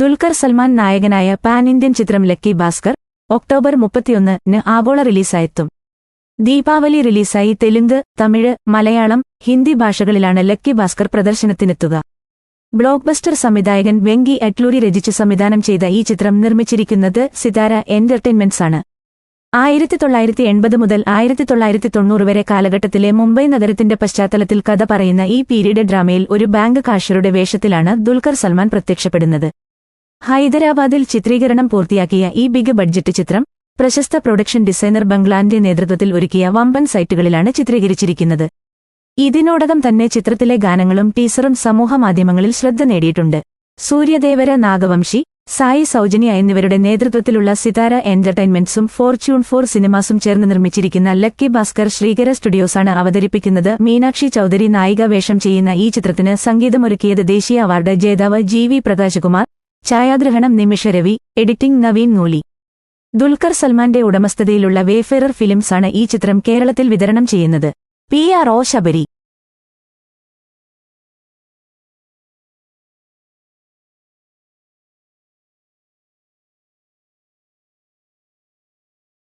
ദുൽഖർ സൽമാൻ നായകനായ pan Indian ചിത്രം Lucky Bhaskar October മുപ്പത്തിയൊന്നിന് ആഗോള റിലീസായെത്തും. ദീപാവലി റിലീസായി തെലുങ്ക് തമിഴ് മലയാളം ഹിന്ദി ഭാഷകളിലാണ് ലക്കി ഭാസ്കർ പ്രദർശനത്തിനെത്തുക. ബ്ലോക്ക്ബസ്റ്റർ സംവിധായകൻ വെങ്കി അറ്റ്ലൂരി രചിച്ച് സംവിധാനം ചെയ്ത ഈ ചിത്രം നിർമ്മിച്ചിരിക്കുന്നത് സിതാര എന്റർടൈൻമെന്റ്സ് ആണ്. ആയിരത്തി തൊള്ളായിരത്തി എൺപത് മുതൽ ആയിരത്തി തൊള്ളായിരത്തി തൊണ്ണൂറ് വരെ കാലഘട്ടത്തിലെ മുംബൈ നഗരത്തിന്റെ പശ്ചാത്തലത്തിൽ കഥ പറയുന്ന ഈ പീരീഡ് ഡ്രാമയിൽ ഒരു ബാങ്ക് കാഷറുടെ വേഷത്തിലാണ് ദുൽഖർ സൽമാൻ പ്രത്യക്ഷപ്പെടുന്നത്. ഹൈദരാബാദിൽ ചിത്രീകരണം പൂർത്തിയാക്കിയ ഈ ബിഗ് ബഡ്ജറ്റ് ചിത്രം പ്രശസ്ത പ്രൊഡക്ഷൻ ഡിസൈനർ ബംഗ്ലാന്റെ നേതൃത്വത്തിൽ ഒരുക്കിയ വമ്പൻ സൈറ്റുകളിലാണ് ചിത്രീകരിച്ചിരിക്കുന്നത്. ഇതിനോടകം തന്നെ ചിത്രത്തിലെ ഗാനങ്ങളും ടീസറും സമൂഹമാധ്യമങ്ങളിൽ ശ്രദ്ധ നേടിയിട്ടുണ്ട്. സൂര്യദേവര നാഗവംശി സായി സൗജന്യ എന്നിവരുടെ നേതൃത്വത്തിലുള്ള സിതാര എന്റർടൈൻമെന്റ്സും ഫോർച്യൂൺ ഫോർ സിനിമാസും ചേർന്ന് നിർമ്മിച്ചിരിക്കുന്ന ലക്കി ഭാസ്കർ ശ്രീകര സ്റ്റുഡിയോസാണ് അവതരിപ്പിക്കുന്നത്. മീനാക്ഷി ചൌധരി നായിക വേഷം ചെയ്യുന്ന ഈ ചിത്രത്തിന് സംഗീതമൊരുക്കിയത് ദേശീയ അവാർഡ് ജേതാവ് ജി വി പ്രകാശകുമാർ ഛായാഗ്രഹണം നിമിഷ രവി എഡിറ്റിംഗ് നവീൻ നൂലി. ദുൽഖർ സൽമാന്റെ ഉടമസ്ഥതയിലുള്ള വേഫെറർ ഫിലിംസാണ് ഈ ചിത്രം കേരളത്തിൽ വിതരണം ചെയ്യുന്നത്. P R O Sabari.